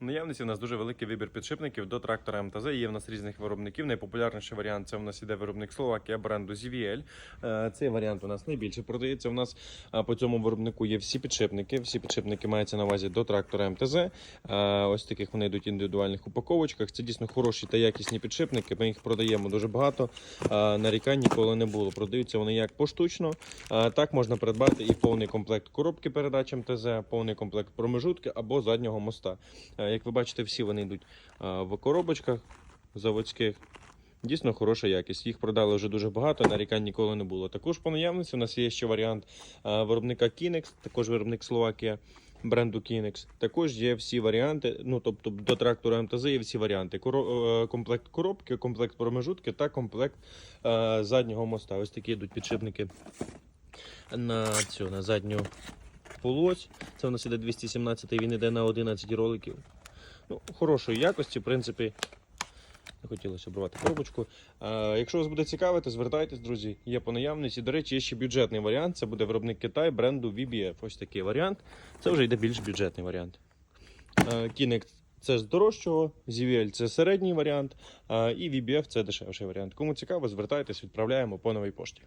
В наявності у нас дуже великий вибір підшипників до трактора МТЗ. Є в нас різних виробників. Найпопулярніший варіант це у нас іде виробник Словакія бренду ZVL. Е, Цей варіант у нас найбільше продається. У нас е, по цьому виробнику є всі підшипники. Всі підшипники маються на увазі до трактора МТЗ. Е, Ось таких вони йдуть в індивідуальних упаковочках. Це дійсно хороші та якісні підшипники. Ми їх продаємо дуже багато. Нарікань ніколи не було. Продаються вони як поштучно, так можна придбати і повний комплект коробки передач МТЗ, повний комплект промежутки або заднього моста. Е, Як ви бачите, всі вони йдуть е, в коробочках заводських. Дійсно хороша якість. Їх продали вже дуже багато, нарікань ніколи не було. Також по наявності у нас є ще варіант е, виробника Kinex, також виробник Словакія бренду Kinex. Також є всі варіанти. Ну тобто до трактора МТЗ є всі варіанти. Коро- комплект коробки, комплект промежутки та комплект заднього моста. Ось такі йдуть підшипники на цю на задню полось. Це у нас іде 217, він іде на 11 роликів. Ну, хорошої якості, в принципі. Не хотілося обривати коробочку. А, якщо вас буде цікавити, звертайтесь, друзі. Є по наявності. До речі, є ще бюджетний варіант. Це буде виробник Китай бренду VBF. Ось такий варіант. Це вже йде більш бюджетний варіант. Кінек це з дорожчого, ZVL це середній варіант, і VBF це дешевший варіант. Кому цікаво, звертайтесь, відправляємо по новій пошті.